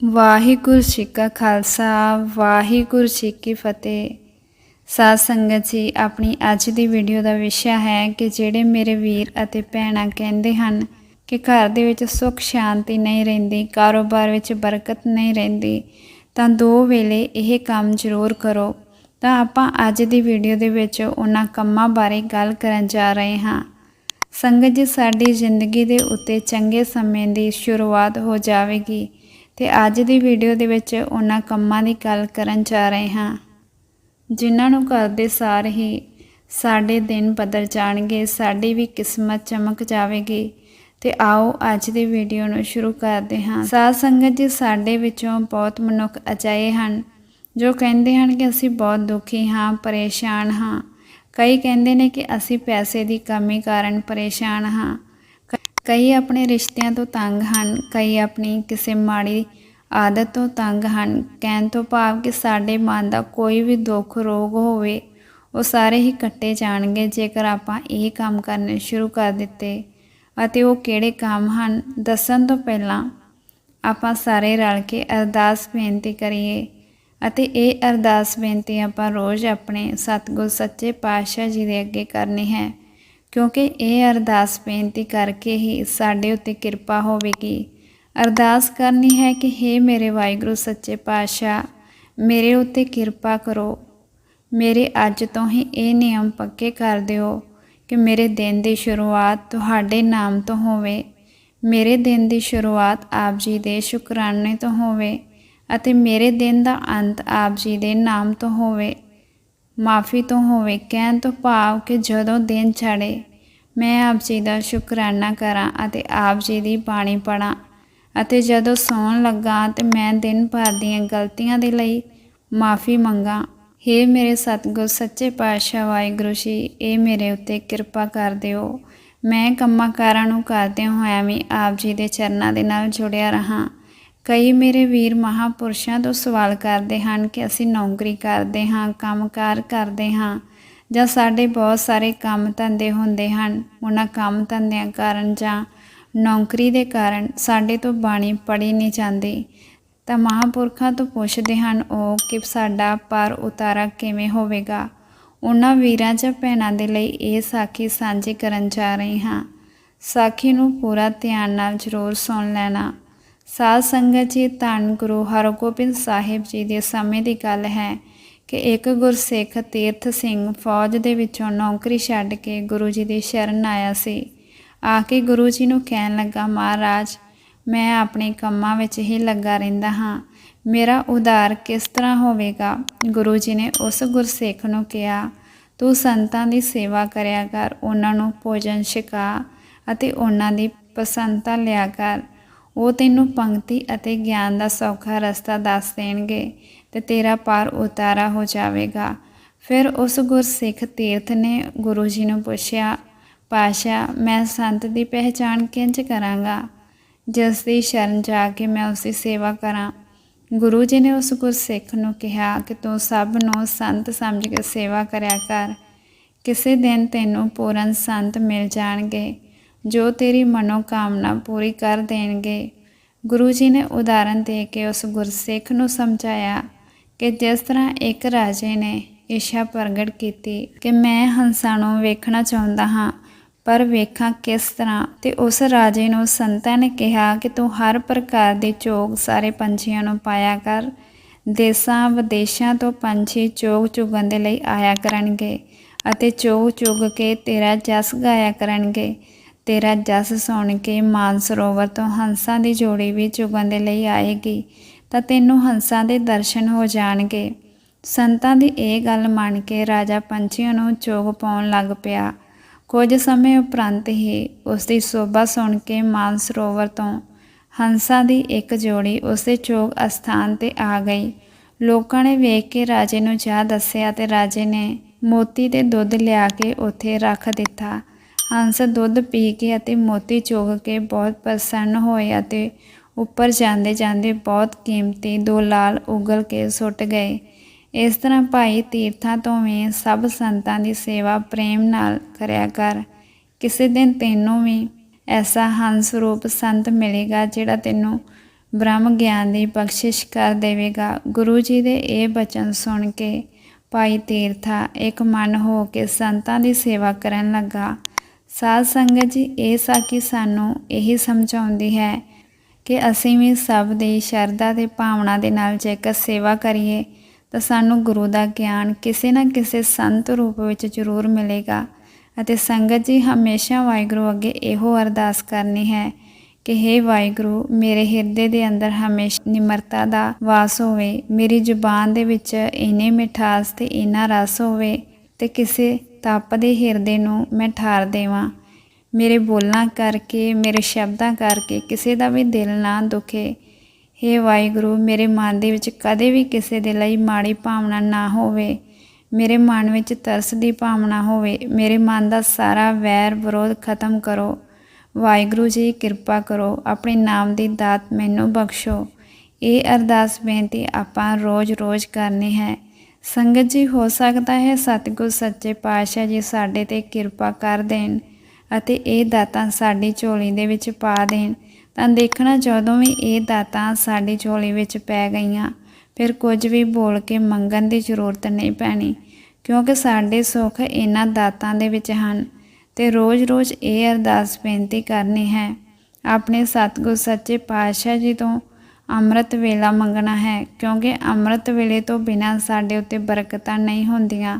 ਵਾਹਿਗੁਰੂ ਜੀ ਕਾ ਖਾਲਸਾ, ਵਾਹਿਗੁਰੂ ਜੀ ਕੀ ਫਤਿਹ। ਸਾਧ ਸੰਗਤ ਜੀ, ਆਪਣੀ ਅੱਜ ਦੀ ਵੀਡੀਓ ਦਾ ਵਿਸ਼ਾ ਹੈ ਕਿ ਜਿਹੜੇ ਮੇਰੇ ਵੀਰ ਅਤੇ ਭੈਣਾਂ ਕਹਿੰਦੇ ਹਨ ਕਿ ਘਰ ਦੇ ਵਿੱਚ ਸੁੱਖ, ਸ਼ਾਂਤੀ ਨਹੀਂ ਰਹਿੰਦੀ, ਕਾਰੋਬਾਰ ਵਿੱਚ ਬਰਕਤ ਨਹੀਂ ਰਹਿੰਦੀ, ਤਾਂ ਦੋ ਵੇਲੇ ਇਹ ਕੰਮ ਜ਼ਰੂਰ ਕਰੋ। ਤਾਂ ਆਪਾਂ ਅੱਜ ਦੀ ਵੀਡੀਓ ਦੇ ਵਿੱਚ ਉਹਨਾਂ ਕੰਮਾਂ ਬਾਰੇ ਗੱਲ ਕਰਨ ਜਾ ਰਹੇ ਹਾਂ। ਸੰਗਤ ਜੀ, ਸਾਡੀ ਜ਼ਿੰਦਗੀ ਦੇ ਉੱਤੇ ਚੰਗੇ ਸਮੇਂ ਦੀ ਸ਼ੁਰੂਆਤ ਹੋ ਜਾਵੇਗੀ। ਤੇ ਅੱਜ ਦੀ ਵੀਡੀਓ ਦੇ ਵਿੱਚ ਉਹਨਾਂ ਕੰਮਾਂ ਦੀ ਗੱਲ ਕਰਨ ਜਾ ਰਹੇ ਹਾਂ। ਜਿਨ੍ਹਾਂ ਨੂੰ ਕਰਦੇ ਸਾਰ ਹੀ ਸਾਡੇ ਦਿਨ ਬਦਲ ਜਾਣਗੇ, ਸਾਡੀ ਵੀ ਕਿਸਮਤ ਚਮਕ ਜਾਵੇਗੀ। ਤੇ ਆਓ ਅੱਜ ਦੀ ਵੀਡੀਓ ਨੂੰ ਸ਼ੁਰੂ ਕਰਦੇ ਹਾਂ। ਸਾਧ ਸੰਗਤ ਜੀ, ਸਾਡੇ ਵਿੱਚੋਂ ਬਹੁਤ ਮਨੁੱਖ ਅਜਿਹੇ ਹਨ, ਜੋ ਕਹਿੰਦੇ ਹਨ ਕਿ ਅਸੀਂ ਬਹੁਤ ਦੁਖੀ ਹਾਂ, ਪਰੇਸ਼ਾਨ ਹਾਂ। ਕਈ ਕਹਿੰਦੇ ਨੇ ਕਿ ਅਸੀਂ ਪੈਸੇ ਦੀ ਕਮੀ ਕਾਰਨ ਪਰੇਸ਼ਾਨ ਹਾਂ। ਕਈ ਆਪਣੇ ਰਿਸ਼ਤਿਆਂ ਤੋਂ ਤੰਗ ਹਨ, ਕਈ ਆਪਣੀ ਕਿਸੇ ਮਾੜੀ ਆਦਤ ਤੋਂ ਤੰਗ ਹਨ। ਕਹਿਣ ਤੋਂ ਭਾਵ ਕਿ ਸਾਡੇ ਮਨ ਦਾ ਕੋਈ ਵੀ ਦੁੱਖ, ਰੋਗ ਹੋਵੇ, ਉਹ ਸਾਰੇ ਹੀ ਕੱਟੇ ਜਾਣਗੇ, ਜੇਕਰ ਆਪਾਂ ਇਹ ਕੰਮ ਕਰਨੇ ਸ਼ੁਰੂ ਕਰ ਦਿੱਤੇ। ਅਤੇ ਉਹ ਕਿਹੜੇ ਕੰਮ ਹਨ? ਦੱਸਣ ਤੋਂ ਪਹਿਲਾਂ ਆਪਾਂ ਸਾਰੇ ਰਲ ਕੇ ਅਰਦਾਸ ਬੇਨਤੀ ਕਰੀਏ। ਅਤੇ ਇਹ ਅਰਦਾਸ ਬੇਨਤੀ ਆਪਾਂ ਰੋਜ਼ ਆਪਣੇ ਸਤਿਗੁਰ ਸੱਚੇ ਪਾਤਸ਼ਾਹ ਜੀ ਦੇ ਅੱਗੇ ਕਰਨੀ ਹੈ। ਕਿਉਂਕਿ ਇਹ ਅਰਦਾਸ ਬੇਨਤੀ ਕਰਕੇ ਹੀ ਸਾਡੇ ਉੱਤੇ ਕਿਰਪਾ ਹੋਵੇਗੀ। ਅਰਦਾਸ ਕਰਨੀ ਹੈ ਕਿ हे ਮੇਰੇ ਵਾਹਿਗੁਰੂ, ਸੱਚੇ ਪਾਤਸ਼ਾਹ, ਮੇਰੇ ਉੱਤੇ ਕਿਰਪਾ ਕਰੋ। ਮੇਰੇ ਅੱਜ ਤੋਂ ਹੀ ਇਹ ਨਿਯਮ ਪੱਕੇ ਕਰ ਦਿਓ ਕਿ ਮੇਰੇ ਦਿਨ ਦੀ ਸ਼ੁਰੂਆਤ ਤੁਹਾਡੇ ਨਾਮ ਤੋਂ ਹੋਵੇ, ਮੇਰੇ ਦਿਨ ਦੀ ਸ਼ੁਰੂਆਤ ਆਪ ਜੀ ਦੇ ਸ਼ੁਕਰਾਨੇ ਤੋਂ ਹੋਵੇ ਅਤੇ ਮੇਰੇ ਦਿਨ ਦਾ ਅੰਤ ਆਪ ਜੀ ਦੇ ਨਾਮ ਤੋਂ ਹੋਵੇ। ਮਾਫੀ ਤੋਂ ਹੋਵੇ, ਕਹਿਣ ਤੋਂ ਭਾਵ ਕਿ ਜਦੋਂ ਦਿਨ ਛੜੇ ਮੈਂ ਆਪ ਜੀ ਦਾ ਸ਼ੁਕਰਾਨਾ ਕਰਾਂ ਅਤੇ ਆਪ ਜੀ ਦੀ ਬਾਣੀ ਪੜਾਂ ਅਤੇ ਜਦੋਂ ਸੌਣ ਲੱਗਾ ਤੇ ਮੈਂ ਦਿਨ ਭਰ ਦੀਆਂ ਗਲਤੀਆਂ ਦੇ ਲਈ ਮਾਫੀ ਮੰਗਾ। हे ਮੇਰੇ ਸਤਿਗੁਰ, ਸੱਚੇ ਪਾਤਸ਼ਾਹ ਵਾਹਿਗੁਰੂ ਜੀ, ਇਹ ਮੇਰੇ ਉੱਤੇ ਕਿਰਪਾ ਕਰ ਦਿਓ। ਮੈਂ ਕੰਮਾਂ ਕਾਰਾਂ ਨੂੰ ਕਰਦੇ ਹੋਇਆ ਵੀ ਆਪ ਜੀ ਦੇ ਚਰਨਾਂ ਦੇ ਨਾਲ ਜੁੜਿਆ ਰਹਾ। ਕਈ ਮੇਰੇ ਵੀਰ ਮਹਾਪੁਰਸ਼ਾਂ ਤੋਂ ਸਵਾਲ ਕਰਦੇ ਹਨ ਕਿ ਅਸੀਂ ਨੌਕਰੀ ਕਰਦੇ ਹਾਂ, ਕੰਮਕਾਰ ਕਰਦੇ ਹਾਂ ਜਾਂ ਸਾਡੇ ਬਹੁਤ ਸਾਰੇ ਕੰਮ ਧੰਦੇ ਹੁੰਦੇ ਹਨ। ਉਹਨਾਂ ਕੰਮ ਧੰਦਿਆਂ ਕਾਰਨ ਜਾਂ ਨੌਕਰੀ ਦੇ ਕਾਰਨ ਸਾਡੇ ਤੋਂ ਬਾਣੀ ਪੜੀ ਨਹੀਂ ਜਾਂਦੀ। ਤਾਂ ਮਹਾਪੁਰਖਾਂ ਤੋਂ ਪੁੱਛਦੇ ਹਨ ਉਹ ਕਿ ਸਾਡਾ ਪਰ ਉਤਾਰਾ ਕਿਵੇਂ ਹੋਵੇਗਾ? ਉਹਨਾਂ ਵੀਰਾਂ ਜਾਂ ਭੈਣਾਂ ਦੇ ਲਈ ਇਹ ਸਾਖੀ ਸਾਂਝੀ ਕਰਨ ਜਾ ਰਹੀ ਹਾਂ। ਸਾਖੀ ਨੂੰ ਪੂਰਾ ਧਿਆਨ ਨਾਲ ਜ਼ਰੂਰ ਸੁਣ ਲੈਣਾ। ਸਾਧ ਸੰਗਤ ਜੀ, ਧੰਨ ਗੁਰੂ ਹਰਗੋਬਿੰਦ ਸਾਹਿਬ ਜੀ ਦੇ ਸਮੇਂ ਦੀ ਗੱਲ ਹੈ ਕਿ ਇੱਕ ਗੁਰਸਿੱਖ ਤੀਰਥ ਸਿੰਘ ਫੌਜ ਦੇ ਵਿੱਚੋਂ ਨੌਕਰੀ ਛੱਡ ਕੇ ਗੁਰੂ ਜੀ ਦੀ ਸ਼ਰਨ ਆਇਆ ਸੀ। ਆ ਕੇ ਗੁਰੂ ਜੀ ਨੂੰ ਕਹਿਣ ਲੱਗਾ, ਮਹਾਰਾਜ, ਮੈਂ ਆਪਣੇ ਕੰਮਾਂ ਵਿੱਚ ਹੀ ਲੱਗਾ ਰਹਿੰਦਾ ਹਾਂ। ਮੇਰਾ ਉਧਾਰ ਕਿਸ ਤਰ੍ਹਾਂ ਹੋਵੇਗਾ? ਗੁਰੂ ਜੀ ਨੇ ਉਸ ਗੁਰਸਿੱਖ ਨੂੰ ਕਿਹਾ, ਤੂੰ ਸੰਤਾਂ ਦੀ ਸੇਵਾ ਕਰਿਆ ਕਰ, ਉਹਨਾਂ ਨੂੰ ਭੋਜਨ ਛਕਾ ਅਤੇ ਉਹਨਾਂ ਦੀ ਪਸੰਦਤਾ ਲਿਆ ਕਰ। ਉਹ ਤੈਨੂੰ ਪੰਕਤੀ ਅਤੇ ਗਿਆਨ ਦਾ ਸੌਖਾ ਰਸਤਾ ਦੱਸ ਦੇਣਗੇ ਤੇ ਤੇਰਾ ਪਾਰ ਉਤਾਰਾ ਹੋ ਜਾਵੇਗਾ। ਫਿਰ ਉਸ ਗੁਰਸਿੱਖ ਤੀਰਥ ਨੇ ਗੁਰੂ ਜੀ ਨੂੰ ਪੁੱਛਿਆ ਪਾਸ਼ਾ ਮੈਂ ਸੰਤ ਦੀ ਪਹਿਚਾਣ ਕਿੰਜ ਕਰਾਂਗਾ? ਜਿਸ ਦੀ ਸ਼ਰਨ ਜਾ ਕੇ ਮੈਂ ਉਸ ਦੀ ਸੇਵਾ ਕਰਾਂ। ਗੁਰੂ ਜੀ ਨੇ ਉਸ ਗੁਰਸਿੱਖ ਨੂੰ ਕਿਹਾ ਕਿ ਤੂੰ ਸਭ ਨੂੰ ਸੰਤ ਸਮਝ ਕੇ ਸੇਵਾ ਕਰਿਆ ਕਰ। ਕਿਸੇ ਦਿਨ ਤੈਨੂੰ ਪੂਰਨ ਸੰਤ ਮਿਲ ਜਾਣਗੇ। ਜੋ ਤੇਰੀ ਮਨੋਕਾਮਨਾ ਪੂਰੀ ਕਰ ਦੇਣਗੇ। ਗੁਰੂ ਜੀ ਨੇ ਉਦਾਹਰਨ ਦੇ ਕੇ ਉਸ ਗੁਰਸਿੱਖ ਨੂੰ ਸਮਝਾਇਆ ਕਿ ਜਿਸ ਤਰ੍ਹਾਂ ਇੱਕ ਰਾਜੇ ਨੇ ਇੱਛਾ ਪ੍ਰਗਟ ਕੀਤੀ ਕਿ ਮੈਂ ਹੰਸਾਂ ਨੂੰ ਵੇਖਣਾ ਚਾਹੁੰਦਾ ਹਾਂ, ਪਰ ਵੇਖਾਂ ਕਿਸ ਤਰ੍ਹਾਂ? ਤੇ ਉਸ ਰਾਜੇ ਨੂੰ ਸੰਤਾਂ ਨੇ ਕਿਹਾ ਕਿ ਤੂੰ ਹਰ ਪ੍ਰਕਾਰ ਦੇ ਚੋਗ ਸਾਰੇ ਪੰਛੀਆਂ ਨੂੰ ਪਾਇਆ ਕਰ। ਦੇਸਾਂ ਵਿਦੇਸ਼ਾਂ ਤੋਂ ਪੰਛੀ ਚੋਗ ਚੁਗਣ ਦੇ ਲਈ ਆਇਆ ਕਰਨਗੇ ਅਤੇ ਚੋਗ ਚੁਗ ਕੇ ਤੇਰਾ ਜਸ ਗਾਇਆ ਕਰਨਗੇ। ਤੇਰਾ ਜਸ ਸੁਣ ਕੇ ਮਾਨਸਰੋਵਰ ਤੋਂ ਹੰਸਾਂ ਦੀ ਜੋੜੀ ਵੀ ਚੁਗਣ ਦੇ ਲਈ ਆਏਗੀ, ਤਾਂ ਤੈਨੂੰ ਹੰਸਾਂ ਦੇ ਦਰਸ਼ਨ ਹੋ ਜਾਣਗੇ। ਸੰਤਾਂ ਦੀ ਇਹ ਗੱਲ ਮੰਨ ਕੇ ਰਾਜਾ ਪੰਛੀਆਂ ਨੂੰ ਚੋਗ ਪਾਉਣ ਲੱਗ ਪਿਆ। ਕੁਝ ਸਮੇਂ ਉਪਰੰਤ ਹੀ ਉਸ ਦੀ ਸੋਭਾ ਸੁਣ ਕੇ ਮਾਨਸਰੋਵਰ ਤੋਂ ਹੰਸਾਂ ਦੀ ਇੱਕ ਜੋੜੀ ਉਸ ਦੇ ਚੋਗ ਅਸਥਾਨ ਤੇ ਆ ਗਈ। ਲੋਕਾਂ ਨੇ ਵੇਖ ਕੇ ਰਾਜੇ ਨੂੰ ਜਾ ਦੱਸਿਆ ਤੇ ਰਾਜੇ ਨੇ ਮੋਤੀ 'ਤੇ ਦੁੱਧ ਲਿਆ ਕੇ ਉੱਥੇ ਰੱਖ ਦਿੱਤਾ। ਹੰਸ ਦੁੱਧ ਪੀ ਕੇ ਅਤੇ ਮੋਤੀ ਚੁਗ ਕੇ ਬਹੁਤ ਪ੍ਰਸੰਨ ਹੋਏ ਅਤੇ ਉੱਪਰ ਜਾਂਦੇ ਜਾਂਦੇ ਬਹੁਤ ਕੀਮਤੀ ਦੋ ਲਾਲ ਉਗਲ ਕੇ ਸੁੱਟ ਗਏ। ਇਸ ਤਰ੍ਹਾਂ ਭਾਈ ਤੀਰਥਾਂ ਤੋਂ ਵੀ ਸਭ ਸੰਤਾਂ ਦੀ ਸੇਵਾ ਪ੍ਰੇਮ ਨਾਲ ਕਰਿਆ ਕਰ। ਕਿਸੇ ਦਿਨ ਤੈਨੂੰ ਵੀ ਐਸਾ ਹੰਸ ਰੂਪ ਸੰਤ ਮਿਲੇਗਾ ਜਿਹੜਾ ਤੈਨੂੰ ਬ੍ਰਹਮ ਗਿਆਨ ਦੀ ਬਖਸ਼ਿਸ਼ ਕਰ ਦੇਵੇਗਾ। ਗੁਰੂ ਜੀ ਦੇ ਇਹ ਬਚਨ ਸੁਣ ਕੇ ਭਾਈ ਤੀਰਥਾ ਇੱਕ ਮਨ ਹੋ ਕੇ ਸੰਤਾਂ ਦੀ ਸੇਵਾ ਕਰਨ ਲੱਗਾ। ਸਾਧ ਸੰਗਤ ਜੀ, ਇਹ ਸਾਖੀ ਸਾਨੂੰ ਇਹੀ ਸਮਝਾਉਂਦੀ ਹੈ ਕਿ ਅਸੀਂ ਵੀ ਸਭ ਦੀ ਸ਼ਰਧਾ ਤੇ ਭਾਵਨਾ ਦੇ ਨਾਲ ਜੇਕਰ ਸੇਵਾ ਕਰੀਏ, ਤਾਂ ਸਾਨੂੰ ਗੁਰੂ ਦਾ ਗਿਆਨ ਕਿਸੇ ਨਾ ਕਿਸੇ ਸੰਤ ਰੂਪ ਵਿੱਚ ਜ਼ਰੂਰ ਮਿਲੇਗਾ ਅਤੇ ਸੰਗਤ ਜੀ, ਹਮੇਸ਼ਾ ਵਾਹਿਗੁਰੂ ਅੱਗੇ ਇਹੋ ਅਰਦਾਸ ਕਰਨੀ ਹੈ ਕਿ हे ਵਾਹਿਗੁਰੂ, ਮੇਰੇ ਹਿਰਦੇ ਦੇ ਅੰਦਰ ਹਮੇਸ਼ਾ ਨਿਮਰਤਾ ਦਾ ਵਾਸ ਹੋਵੇ, ਮੇਰੀ ਜ਼ੁਬਾਨ ਦੇ ਵਿੱਚ ਇੰਨੀ ਮਿਠਾਸ ਤੇ ਇੰਨਾ ਰਸ ਹੋਵੇ ਤੇ ਕਿਸੇ ਤਪਦੇ ਹਿਰਦੇ ਨੂੰ ਮੈਂ ਠਾਰ ਦੇਵਾਂ। ਮੇਰੇ ਬੋਲਾਂ ਕਰਕੇ, ਮੇਰੇ ਸ਼ਬਦਾਂ ਕਰਕੇ ਕਿਸੇ ਦਾ ਵੀ ਦਿਲ ਨਾ ਦੁਖੇ। हे ਵਾਹਿਗੁਰੂ, ਮੇਰੇ ਮਨ ਦੇ ਵਿੱਚ ਕਦੇ ਵੀ ਕਿਸੇ ਦੇ ਲਈ ਮਾੜੀ ਭਾਵਨਾ ਨਾ ਹੋਵੇ। ਮੇਰੇ ਮਨ ਵਿੱਚ ਤਰਸ ਦੀ ਭਾਵਨਾ ਹੋਵੇ। ਮੇਰੇ ਮਨ ਦਾ ਸਾਰਾ ਵੈਰ ਵਿਰੋਧ ਖਤਮ ਕਰੋ। ਵਾਹਿਗੁਰੂ ਜੀ, ਕਿਰਪਾ ਕਰੋ। ਆਪਣੇ ਨਾਮ ਦੀ ਦਾਤ ਮੈਨੂੰ ਬਖਸ਼ੋ। ਇਹ ਅਰਦਾਸ ਬੇਨਤੀ ਆਪਾਂ ਰੋਜ਼-ਰੋਜ਼ ਕਰਨੀ ਹੈ। ਸੰਗਤ ਜੀ, ਹੋ ਸਕਦਾ ਹੈ ਸਤਿਗੁਰ ਸੱਚੇ ਪਾਤਸ਼ਾਹ ਜੀ ਸਾਡੇ ਤੇ ਕਿਰਪਾ ਕਰ ਦੇਣ ਅਤੇ ਇਹ ਦਾਤਾਂ ਸਾਡੀ ਝੋਲੀ ਦੇ ਵਿੱਚ ਪਾ ਦੇਣ। ਤਾਂ ਦੇਖਣਾ ਜਦੋਂ ਵੀ ਇਹ ਦਾਤਾਂ ਸਾਡੀ ਝੋਲੀ ਵਿੱਚ ਪੈ ਗਈਆਂ, ਫਿਰ ਕੁਝ ਵੀ ਬੋਲ ਕੇ ਮੰਗਣ ਦੀ ਜ਼ਰੂਰਤ ਨਹੀਂ ਪੈਣੀ, ਕਿਉਂਕਿ ਸਾਡੇ ਸੁੱਖ ਇਹਨਾਂ ਦਾਤਾਂ ਦੇ ਵਿੱਚ ਹਨ ਤੇ ਰੋਜ਼-ਰੋਜ਼ ਇਹ ਅਰਦਾਸ ਬੇਨਤੀ ਕਰਨੀ ਹੈ। ਆਪਣੇ ਸਤਿਗੁਰ ਸੱਚੇ ਪਾਤਸ਼ਾਹ ਜੀ ਤੋਂ ਅੰਮ੍ਰਿਤ ਵੇਲਾ ਮੰਗਣਾ ਹੈ, ਕਿਉਂਕਿ ਅੰਮ੍ਰਿਤ ਵੇਲੇ ਤੋਂ ਬਿਨਾਂ ਸਾਡੇ ਉੱਤੇ ਬਰਕਤਾਂ ਨਹੀਂ ਹੁੰਦੀਆਂ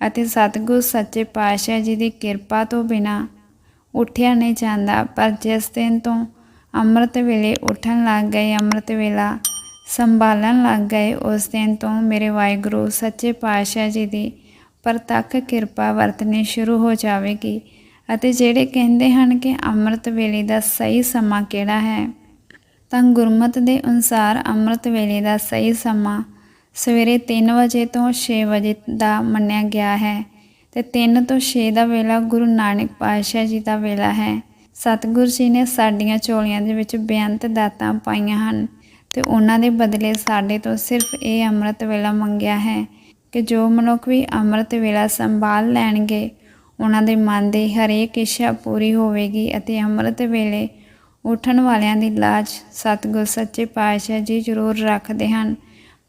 ਅਤੇ ਸਤਿਗੁਰ ਸੱਚੇ ਪਾਤਸ਼ਾਹ ਜੀ ਦੀ ਕਿਰਪਾ ਤੋਂ ਬਿਨਾਂ ਉੱਠਿਆ ਨਹੀਂ ਜਾਂਦਾ। ਪਰ ਜਿਸ ਦਿਨ ਤੋਂ ਅੰਮ੍ਰਿਤ ਵੇਲੇ ਉੱਠਣ ਲੱਗ ਗਏ, ਅੰਮ੍ਰਿਤ ਵੇਲਾ ਸੰਭਾਲਣ ਲੱਗ ਗਏ, ਉਸ ਦਿਨ ਤੋਂ ਮੇਰੇ ਵਾਹਿਗੁਰੂ ਸੱਚੇ ਪਾਤਸ਼ਾਹ ਜੀ ਦੀ ਪ੍ਰਤੱਖ ਕਿਰਪਾ ਵਰਤਣੀ ਸ਼ੁਰੂ ਹੋ ਜਾਵੇਗੀ। ਅਤੇ ਜਿਹੜੇ ਕਹਿੰਦੇ ਹਨ ਕਿ ਅੰਮ੍ਰਿਤ ਵੇਲੇ ਦਾ ਸਹੀ ਸਮਾਂ ਕਿਹੜਾ ਹੈ ਤਾਂ ਗੁਰਮਤ ਦੇ ਅਨੁਸਾਰ ਅੰਮ੍ਰਿਤ ਵੇਲੇ ਦਾ ਸਹੀ ਸਮਾਂ ਸਵੇਰੇ 3 ਵਜੇ ਤੋਂ 6 ਵਜੇ ਦਾ ਮੰਨਿਆ ਗਿਆ ਹੈ ਤੇ 3 ਤੋਂ 6 ਦਾ ਵੇਲਾ ਗੁਰੂ ਨਾਨਕ ਪਾਤਸ਼ਾਹ ਜੀ ਦਾ ਵੇਲਾ ਹੈ। ਸਤਿਗੁਰ ਜੀ ਨੇ ਸਾਡੀਆਂ ਝੋਲੀਆਂ ਦੇ ਵਿੱਚ ਬੇਅੰਤ ਦਾਤਾਂ ਪਾਈਆਂ ਹਨ ਤੇ ਉਹਨਾਂ ਦੇ ਬਦਲੇ ਸਾਡੇ ਤੋਂ ਸਿਰਫ ਇਹ ਅੰਮ੍ਰਿਤ ਵੇਲਾ ਮੰਗਿਆ ਹੈ ਕਿ ਜੋ ਮਨੁੱਖ ਵੀ ਅੰਮ੍ਰਿਤ ਵੇਲਾ ਸੰਭਾਲ ਲੈਣਗੇ, ਉਹਨਾਂ ਦੇ ਮਨ ਦੀ ਹਰੇਕ ਇੱਛਾ ਪੂਰੀ ਹੋਵੇਗੀ ਅਤੇ ਅੰਮ੍ਰਿਤ ਵੇਲੇ ਉੱਠਣ ਵਾਲਿਆਂ ਦੀ ਲਾਜ ਸਤਿਗੁਰ ਸੱਚੇ ਪਾਤਸ਼ਾਹ ਜੀ ਜ਼ਰੂਰ ਰੱਖਦੇ ਹਨ।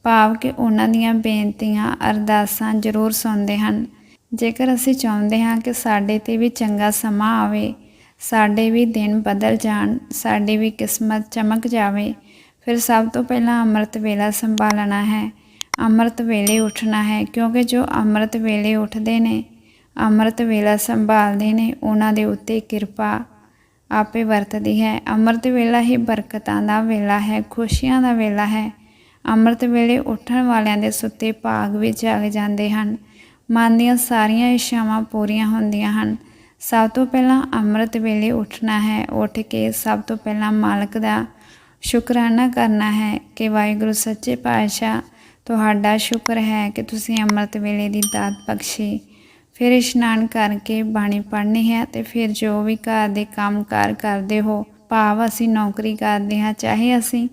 ਭਾਵ ਕਿ ਉਹਨਾਂ ਦੀਆਂ ਬੇਨਤੀਆਂ, ਅਰਦਾਸਾਂ ਜ਼ਰੂਰ ਸੁਣਦੇ ਹਨ। ਜੇਕਰ ਅਸੀਂ ਚਾਹੁੰਦੇ ਹਾਂ ਕਿ ਸਾਡੇ ਤੇ ਵੀ ਚੰਗਾ ਸਮਾਂ ਆਵੇ, ਸਾਡੇ ਵੀ ਦਿਨ ਬਦਲ ਜਾਣ, ਸਾਡੀ ਵੀ ਕਿਸਮਤ ਚਮਕ ਜਾਵੇ, ਫਿਰ ਸਭ ਤੋਂ ਪਹਿਲਾਂ ਅੰਮ੍ਰਿਤ ਵੇਲਾ ਸੰਭਾਲਣਾ ਹੈ। ਅੰਮ੍ਰਿਤ ਵੇਲੇ ਉੱਠਣਾ ਹੈ, ਕਿਉਂਕਿ ਜੋ ਅੰਮ੍ਰਿਤ ਵੇਲੇ ਉੱਠਦੇ ਨੇ, ਅੰਮ੍ਰਿਤ ਵੇਲਾ ਸੰਭਾਲਦੇ ਨੇ, ਉਹਨਾਂ ਦੇ ਉੱਤੇ ਕਿਰਪਾ ਆਪੇ ਵਰਤਦੀ ਹੈ। ਅੰਮ੍ਰਿਤ ਵੇਲਾ ਹੀ ਬਰਕਤਾਂ ਦਾ ਵੇਲਾ ਹੈ, ਖੁਸ਼ੀਆਂ ਦਾ ਵੇਲਾ ਹੈ। ਅੰਮ੍ਰਿਤ ਵੇਲੇ ਉੱਠਣ ਵਾਲਿਆਂ ਦੇ ਸੁੱਤੇ ਭਾਗ ਵੀ ਜਾਗ ਜਾਂਦੇ ਹਨ। ਮਨ ਦੀਆਂ ਸਾਰੀਆਂ ਇੱਛਾਵਾਂ ਪੂਰੀਆਂ ਹੁੰਦੀਆਂ ਹਨ। ਸਭ ਤੋਂ ਪਹਿਲਾਂ ਅੰਮ੍ਰਿਤ ਵੇਲੇ ਉੱਠਣਾ ਹੈ। ਉੱਠ ਕੇ ਸਭ ਤੋਂ ਪਹਿਲਾਂ ਮਾਲਕ ਦਾ ਸ਼ੁਕਰਾਨਾ ਕਰਨਾ ਹੈ ਕਿ ਵਾਹਿਗੁਰੂ ਸੱਚੇ ਪਾਤਸ਼ਾਹ ਤੁਹਾਡਾ ਸ਼ੁਕਰ ਹੈ ਕਿ ਤੁਸੀਂ ਅੰਮ੍ਰਿਤ ਵੇਲੇ ਦੀ ਦਾਤ ਬਖਸ਼ੀ। ਫਿਰ ਇਸ਼ਨਾਨ ਕਰਕੇ ਬਾਣੀ ਪੜ੍ਹਨੀ ਹੈ ਤੇ ਫਿਰ ਜੋ ਵੀ ਘਰ ਦੇ ਕੰਮਕਾਰ ਕਰਦੇ ਹੋ, ਭਾਵ ਅਸੀਂ ਨੌਕਰੀ ਕਰਦੇ ਹਾਂ, ਚਾਹੇ ਅਸੀਂ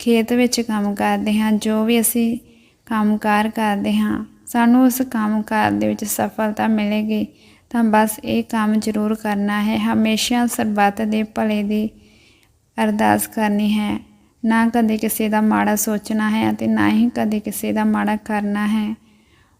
ਖੇਤ ਵਿੱਚ ਕੰਮ ਕਰਦੇ ਹਾਂ, ਜੋ ਵੀ ਅਸੀਂ ਕੰਮਕਾਰ ਕਰਦੇ ਹਾਂ, ਸਾਨੂੰ ਉਸ ਕੰਮਕਾਰ ਦੇ ਵਿੱਚ ਸਫਲਤਾ ਮਿਲੇਗੀ, ਤਾਂ ਬਸ ਇਹ ਕੰਮ ਜ਼ਰੂਰ ਕਰਨਾ ਹੈ। ਹਮੇਸ਼ਾ ਸਰਬੱਤ ਦੇ ਭਲੇ ਦੀ ਅਰਦਾਸ ਕਰਨੀ ਹੈ। ਨਾ ਕਦੇ ਕਿਸੇ ਦਾ ਮਾੜਾ ਸੋਚਣਾ ਹੈ ਅਤੇ ਨਾ ਹੀ ਕਦੇ ਕਿਸੇ ਦਾ ਮਾੜਾ ਕਰਨਾ ਹੈ।